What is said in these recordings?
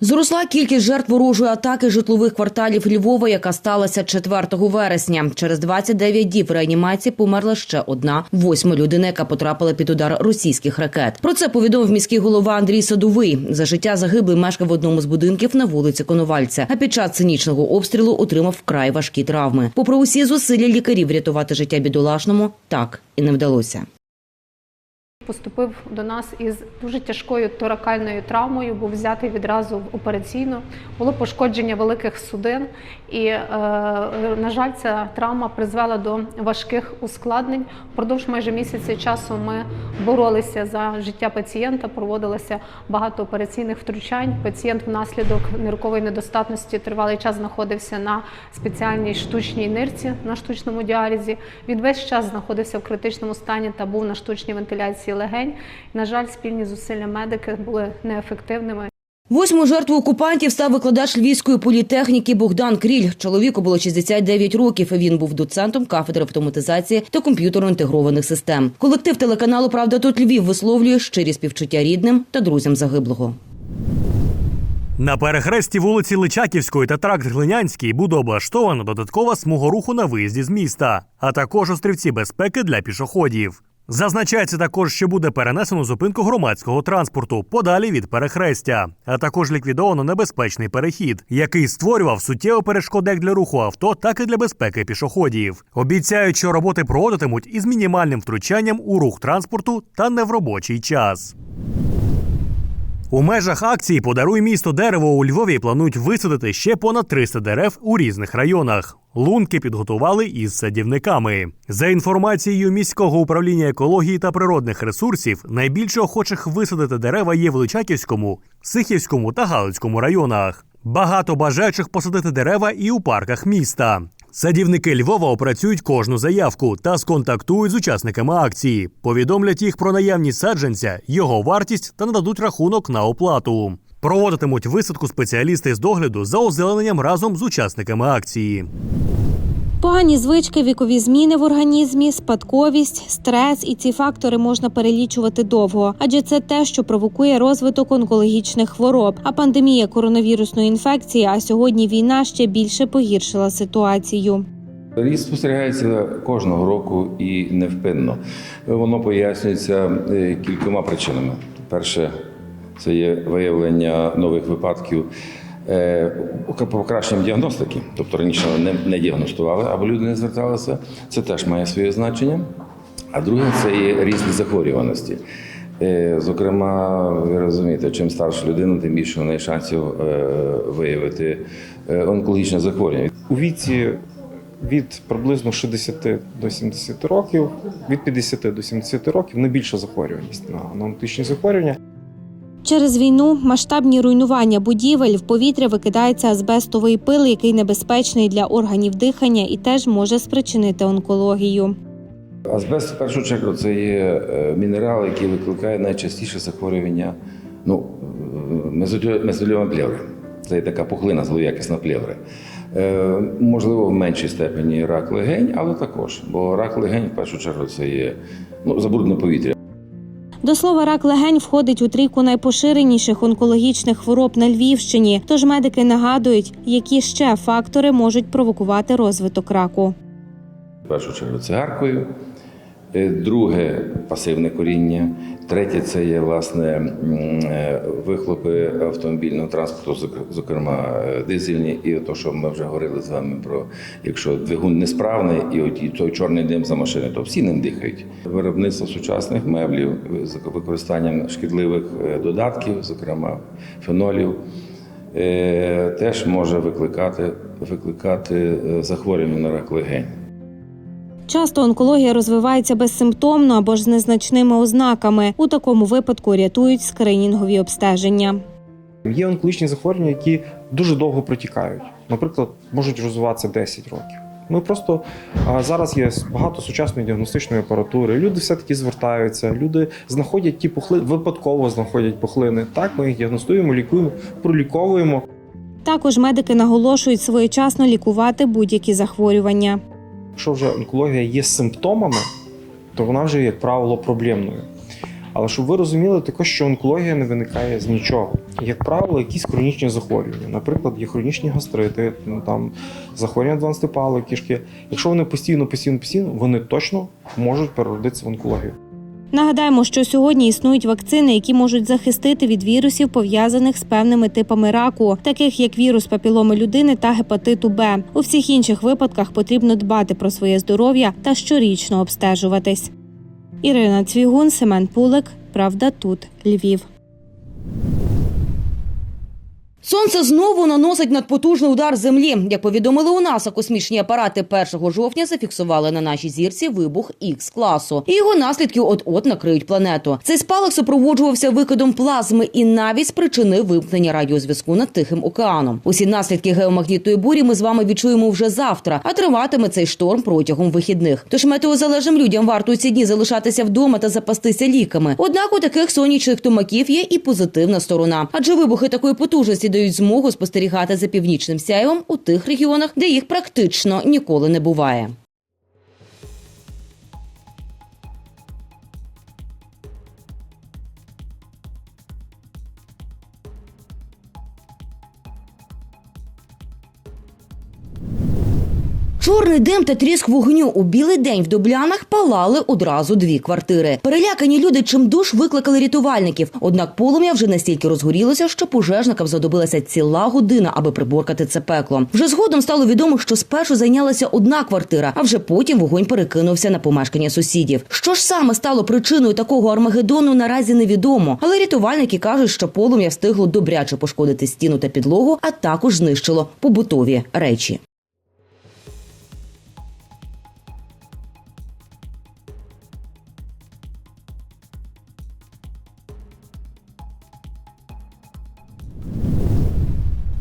Зросла кількість жертв ворожої атаки житлових кварталів Львова, яка сталася 4 вересня. Через 29 діб в реанімації померла ще одна восьма людина, яка потрапила під удар російських ракет. Про це повідомив міський голова Андрій Садовий. За життя загиблий мешкав в одному з будинків на вулиці Коновальця. А під час цинічного обстрілу отримав вкрай важкі травми. Попри усі зусилля лікарів врятувати життя бідолашному, так і не вдалося. Поступив до нас із дуже тяжкою торакальною травмою, був взятий відразу в операційну. Було пошкодження великих судин, і, е, на жаль, ця травма призвела до важких ускладнень. Впродовж майже місяця часу ми боролися за життя пацієнта, проводилося багато операційних втручань. Пацієнт внаслідок ниркової недостатності тривалий час знаходився на спеціальній штучній нирці на штучному діалізі. Він весь час знаходився в критичному стані та був на штучній вентиляції легень. На жаль, спільні зусилля медики були неефективними. Восьмою жертвою окупантів став викладач львівської політехніки Богдан Кріль. Чоловіку було 69 років. Він був доцентом кафедри автоматизації та комп'ютерно інтегрованих систем. Колектив телеканалу Правда тут Львів висловлює щирі співчуття рідним та друзям загиблого. На перехресті вулиці Личаківської та тракт Глинянський буде облаштована додаткова смуга руху на виїзді з міста, а також острівці безпеки для пішоходів. Зазначається також, що буде перенесено зупинку громадського транспорту подалі від перехрестя, а також ліквідовано небезпечний перехід, який створював суттєво перешкоди як для руху авто, так і для безпеки пішоходів. Обіцяють, що роботи проводитимуть із мінімальним втручанням у рух транспорту та не в робочий час. У межах акції Подаруй місто дерево у Львові планують висадити ще понад 300 дерев у різних районах. Лунки підготували із садівниками. За інформацією міського управління екології та природних ресурсів, найбільше охочих висадити дерева є в Личаківському, Сихівському та Галицькому районах. Багато бажаючих посадити дерева і у парках міста. Садівники Львова опрацюють кожну заявку та сконтактують з учасниками акції, повідомлять їх про наявність саджанця, його вартість та нададуть рахунок на оплату. Проводитимуть висадку спеціалісти з догляду за озелененням разом з учасниками акції. Погані звички, вікові зміни в організмі, спадковість, стрес і ці фактори можна перелічувати довго, адже це те, що провокує розвиток онкологічних хвороб. А пандемія коронавірусної інфекції, а сьогодні війна ще більше погіршила ситуацію. Ріст спостерігається кожного року і невпинно. Воно пояснюється е, кількома причинами. Перше, це є виявлення нових випадків покращенням діагностики, тобто раніше не, не діагностували або люди не зверталися. Це теж має своє значення. А друге це є різні захворюваності. Е, Зокрема, ви розумієте, чим старша людина, тим більше в неї шансів е, виявити е, онкологічне захворювання. у віці від приблизно 60 до 70 років, від 50 до 70 років найбільша захворюваність на онкологічні захворювання. Через війну масштабні руйнування будівель в повітря викидається азбестовий пил, який небезпечний для органів дихання і теж може спричинити онкологію. Азбест в першу чергу це є е, мінерал, який викликає найчастіше захворювання ну, мезолі- мезольома плеври. Це така пухлина злоякісна плеври. Е, можливо, в меншій степені рак легень, але також. Бо рак легень в першу чергу це є ну, забруднене повітря. До слова, рак легень входить у трійку найпоширеніших онкологічних хвороб на Львівщині. Тож медики нагадують, які ще фактори можуть провокувати розвиток раку. В першу чергу цигаркою. Е, Друге пасивне коріння. Третє це є власне е, вихлопи автомобільного транспорту, зокрема е, дизельні, і то, що ми вже говорили з вами про якщо двигун несправний, і от той чорний дим за машини, то всі ним дихають. Виробництво сучасних меблів з використанням шкідливих додатків, зокрема фенолів, теж може викликати, викликати захворювання на рак легень. Часто онкологія розвивається безсимптомно або ж з незначними ознаками. У такому випадку рятують скринінгові обстеження. Є онкологічні захворювання, які дуже довго протікають. Наприклад, можуть розвиватися 10 років. Ми просто зараз є багато сучасної діагностичної апаратури. Люди все-таки звертаються, люди знаходять ті пухлини, випадково знаходять пухлини. Так, ми їх діагностуємо, лікуємо, проліковуємо. Також медики наголошують своєчасно лікувати будь-які захворювання. Якщо вже онкологія є симптомами, то вона вже, як правило, проблемною. Але щоб ви розуміли, також що онкологія не виникає з нічого. як правило, якісь хронічні захворювання. Наприклад, є хронічні гастрити, ну, там захворювання 12 палої кишки. Якщо вони постійно, постійно, постійно, вони точно можуть переродитися в онкологію. Нагадаємо, що сьогодні існують вакцини, які можуть захистити від вірусів, пов'язаних з певними типами раку, таких як вірус папіломи людини та гепатиту Б. У всіх інших випадках потрібно дбати про своє здоров'я та щорічно обстежуватись. Ірина Цвігун, Семен Пулик. Правда, тут Львів. Сонце знову наносить надпотужний удар землі. Як повідомили у НАСА, космічні апарати 1 жовтня зафіксували на нашій зірці вибух х класу, і його наслідки от-от накриють планету. Цей спалах супроводжувався викидом плазми і навіть спричинив вимкнення радіозв'язку над Тихим океаном. Усі наслідки геомагнітної бурі ми з вами відчуємо вже завтра, а триватиме цей шторм протягом вихідних. Тож метеозалежним людям варто у ці дні залишатися вдома та запастися ліками. Однак у таких сонячних тумаків є і позитивна сторона, адже вибухи такої потужності дають змогу спостерігати за північним сяйвом у тих регіонах, де їх практично ніколи не буває. Чорний дим та тріск вогню у білий день в Дублянах палали одразу дві квартири. Перелякані люди чимдуж викликали рятувальників. Однак полум'я вже настільки розгорілося, що пожежникам знадобилася ціла година, аби приборкати це пекло. Вже згодом стало відомо, що спершу зайнялася одна квартира, а вже потім вогонь перекинувся на помешкання сусідів. Що ж саме стало причиною такого армагеддону, наразі невідомо. Але рятувальники кажуть, що полум'я встигло добряче пошкодити стіну та підлогу, а також знищило побутові речі.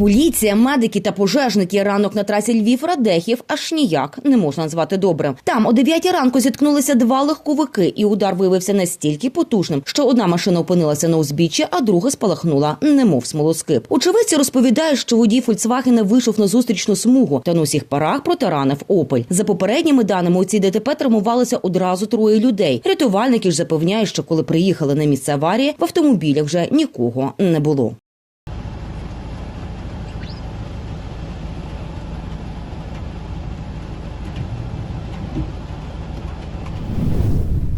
Поліція, медики та пожежники ранок на трасі Львів Радехів аж ніяк не можна назвати добрим. Там о 9 ранку зіткнулися два легковики, і удар виявився настільки потужним, що одна машина опинилася на узбіччі, а друга спалахнула, немов смолоскип. Очевидці розповідають, що водій Фольксвагена вийшов на зустрічну смугу та на усіх парах протаранив опель. За попередніми даними у цій ДТП травмувалося одразу троє людей. Рятувальники ж запевняють, що коли приїхали на місце аварії, в автомобілях вже нікого не було.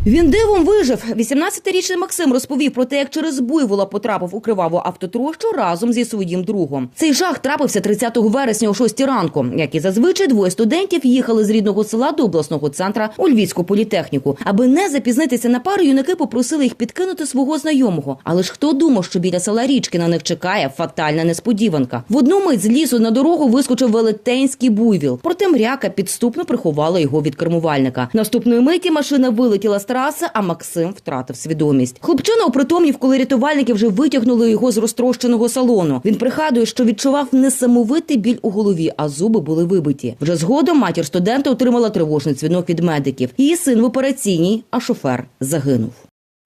Він дивом вижив. 18-річний Максим розповів про те, як через буйвола потрапив у криваву автотрощу разом зі своїм другом. Цей жах трапився 30 вересня о 6 ранку. Як і зазвичай, двоє студентів їхали з рідного села до обласного центра у Львівську політехніку. Аби не запізнитися на пару, юнаки попросили їх підкинути свого знайомого. Але ж хто думав, що біля села річки на них чекає фатальна несподіванка. В одну мить з лісу на дорогу вискочив велетенський буйвіл. Проте мряка підступно приховала його від кермувальника. Наступної миті машина вилетіла з траси, а Максим втратив свідомість. Хлопчина опритомнів, коли рятувальники вже витягнули його з розтрощеного салону. Він пригадує, що відчував несамовитий біль у голові, а зуби були вибиті. Вже згодом матір студента отримала тривожний дзвінок від медиків. Її син в операційній, а шофер загинув.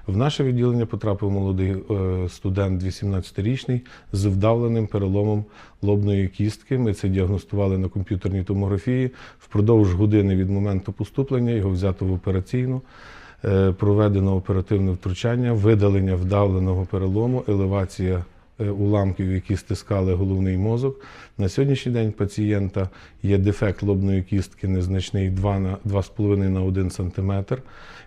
В наше відділення потрапив молодий е, студент, 18-річний, з вдавленим переломом лобної кістки. Ми це діагностували на комп'ютерній томографії. Впродовж години від моменту поступлення його взято в операційну. Е, Проведено оперативне втручання, видалення вдавленого перелому, елевація уламків, які стискали головний мозок. На сьогоднішній день пацієнта є дефект лобної кістки незначний 2 на 2,5 на 1 см.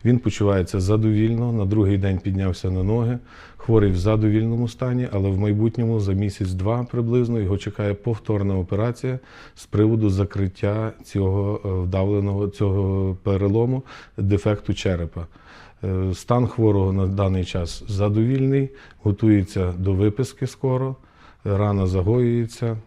Він почувається задовільно. На другий день піднявся на ноги. Хворий в задовільному стані, але в майбутньому за місяць-два приблизно його чекає повторна операція з приводу закриття цього е, вдавленого цього перелому дефекту черепа. Е, Стан хворого на даний час задовільний, готується до виписки скоро, рана загоюється.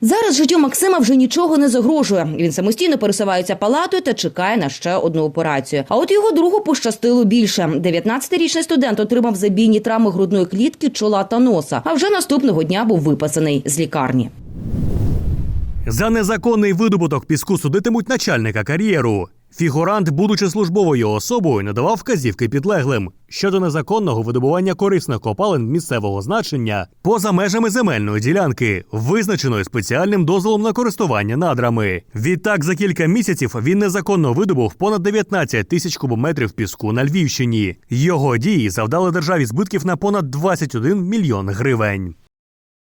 Зараз життю Максима вже нічого не загрожує. Він самостійно пересувається палатою та чекає на ще одну операцію. А от його другу пощастило більше. 19-річний студент отримав забійні травми грудної клітки, чола та носа. А вже наступного дня був виписаний з лікарні. За незаконний видобуток піску судитимуть начальника кар'єру. Фігурант, будучи службовою особою, надавав вказівки підлеглим щодо незаконного видобування корисних копалин місцевого значення поза межами земельної ділянки, визначеної спеціальним дозволом на користування надрами. Відтак, за кілька місяців він незаконно видобув понад 19 тисяч кубометрів піску на Львівщині. Його дії завдали державі збитків на понад 21 мільйон гривень.